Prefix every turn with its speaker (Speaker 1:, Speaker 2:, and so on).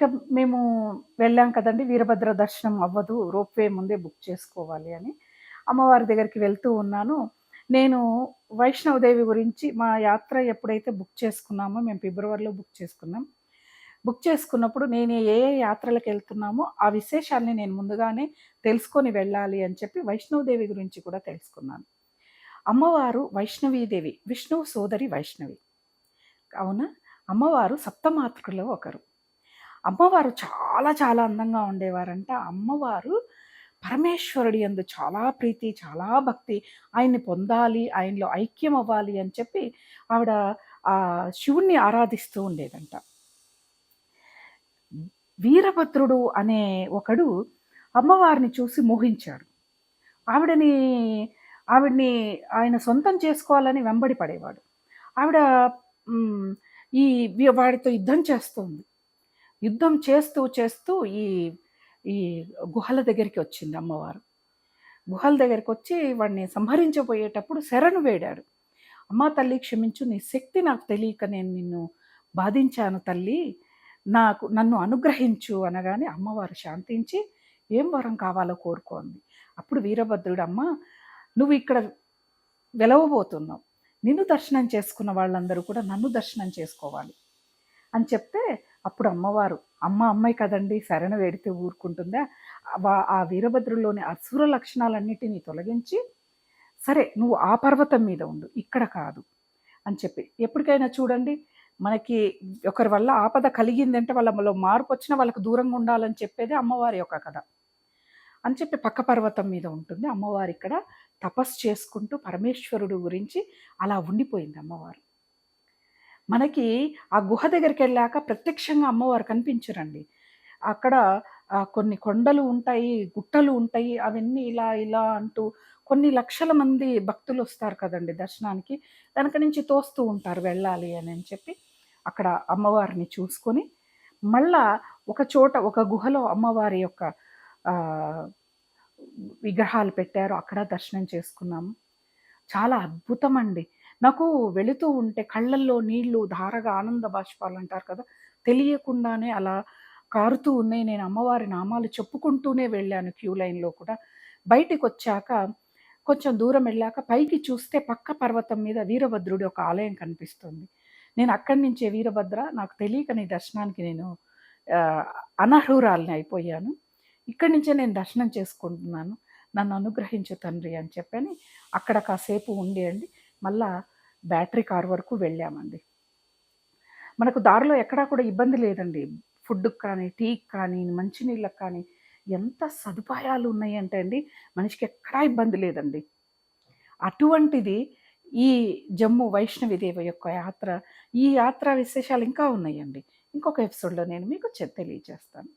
Speaker 1: ఇంకా మేము వెళ్ళాం కదండీ! వీరభద్ర దర్శనం అవ్వదు. రోప్‌వే ముందే బుక్ చేసుకోవాలి అని. అమ్మవారి దగ్గరికి వెళ్తూ ఉన్నాను. నేను వైష్ణవదేవి గురించి మా యాత్ర ఎప్పుడైతే బుక్ చేసుకున్నామో మేము ఫిబ్రవరిలో బుక్ చేసుకున్నాం. బుక్ చేసుకున్నప్పుడు నేను ఏ ఏ యాత్రలకెళ్తున్నామో ఆ విశేషాల్ని నేను ముందుగానే తెలుసుకొని వెళ్ళాలి అని చెప్పి వైష్ణవదేవి గురించి కూడా తెలుసుకున్నాను. అమ్మవారు వైష్ణవీదేవి. విష్ణువు సోదరి వైష్ణవి. కావున అమ్మవారు సప్తమాతృకలో ఒకరు. అమ్మవారు చాలా చాలా అందంగా ఉండేవారంట. అమ్మవారు పరమేశ్వరుడి అందు చాలా ప్రీతి, చాలా భక్తి. ఆయన్ని పొందాలి, ఆయనలో ఐక్యం అవ్వాలి అని చెప్పి ఆవిడ ఆ శివుణ్ణి ఆరాధిస్తూ ఉండేదంట. వీరభద్రుడు అనే ఒకడు అమ్మవారిని చూసి మోహించాడు. ఆవిడని ఆవిడని ఆయన సొంతం చేసుకోవాలని వెంబడి పడేవాడు. ఆవిడ ఈ వాడితో యుద్ధం చేస్తుంది. యుద్ధం చేస్తూ చేస్తూ ఈ ఈ గుహల దగ్గరికి వచ్చింది అమ్మవారు. గుహల దగ్గరికి వచ్చి వాడిని సంహరించబోయేటప్పుడు శరణు వేడాడు. అమ్మా తల్లి క్షమించు నీ శక్తి నాకు తెలియక నేను నిన్ను బాధించాను తల్లి. నాకు నన్ను అనుగ్రహించు అనగానే అమ్మవారు శాంతించి ఏం వరం కావాలో కోరుకోండి అప్పుడు వీరభద్రుడు అమ్మ నువ్వు ఇక్కడ వెలవబోతున్నావు. నిన్ను దర్శనం చేసుకున్న వాళ్ళందరూ కూడా నన్ను దర్శనం చేసుకోవాలి. అని చెప్తే అప్పుడు అమ్మవారు అమ్మ అమ్మాయి కదండీ! శరణ వేడితే ఊరుకుంటుందా? ఆ వీరభద్రుల్లోని అసుర లక్షణాలన్నిటిని తొలగించి, సరే నువ్వు ఆ పర్వతం మీద ఉండు. ఇక్కడ కాదు. అని చెప్పి. ఎప్పటికైనా చూడండి మనకి ఒకరి వల్ల ఆపద కలిగిందంటే వాళ్ళలో మార్పొచ్చినా వాళ్ళకి దూరంగా ఉండాలని చెప్పేదే అమ్మవారి యొక్క కథ. అని చెప్పి పక్క పర్వతం మీద ఉంటుంది. అమ్మవారు ఇక్కడ తపస్సు చేసుకుంటూ పరమేశ్వరుడు గురించి అలా ఉండిపోయింది అమ్మవారు. మనకి ఆ గుహ దగ్గరికి వెళ్ళాక ప్రత్యక్షంగా అమ్మవారు కనిపించరండి. అక్కడ కొన్ని కొండలు ఉంటాయి, గుట్టలు ఉంటాయి. అవన్నీ ఇలా ఇలా అంటూ కొన్ని లక్షల మంది భక్తులు వస్తారు కదండీ దర్శనానికి. వెనక నుంచి తోస్తూ ఉంటారు వెళ్ళాలి అని అని చెప్పి అక్కడ అమ్మవారిని చూసుకొని, మళ్ళా ఒక చోట ఒక గుహలో అమ్మవారి యొక్క విగ్రహాలు పెట్టారు. అక్కడ దర్శనం చేసుకున్నాము. చాలా అద్భుతం అండి నాకు వెళుతూ ఉంటే కళ్ళల్లో నీళ్ళు ధారగా ఆనంద బాష్పాలు అంటారు కదా! తెలియకుండానే అలా కారుతూ ఉన్నాయి. నేను అమ్మవారి నామాలు చెప్పుకుంటూనే వెళ్ళాను క్యూ లైన్‌లో కూడా. బయటికి వచ్చాక కొంచెం దూరం వెళ్ళాక పైకి చూస్తే పక్క పర్వతం మీద వీరభద్రుడి ఒక ఆలయం కనిపిస్తుంది. నేను అక్కడి నుంచే వీరభద్ర నాకు తెలియక నీ దర్శనానికి నేను అనర్హురాలని అయిపోయాను. ఇక్కడి నుంచే నేను దర్శనం చేసుకుంటున్నాను. నన్ను అనుగ్రహించు తండ్రి అని చెప్పని అక్కడ కాసేపు ఉండి అండి మళ్ళా బ్యాటరీ కార్ వరకు వెళ్ళామండి. మనకు దారిలో ఎక్కడా కూడా ఇబ్బంది లేదండి. ఫుడ్‌కి కానీ, టీకి కానీ, మంచినీళ్ళకి కానీ ఎంత సదుపాయాలు ఉన్నాయంటే అండి మనిషికి ఎక్కడా ఇబ్బంది లేదండి. అటువంటిది ఈ జమ్ము వైష్ణవి దేవి యొక్క యాత్ర. ఈ యాత్ర విశేషాలు ఇంకా ఉన్నాయండి. ఇంకొక ఎపిసోడ్‌లో నేను మీకు తెలియజేస్తాను.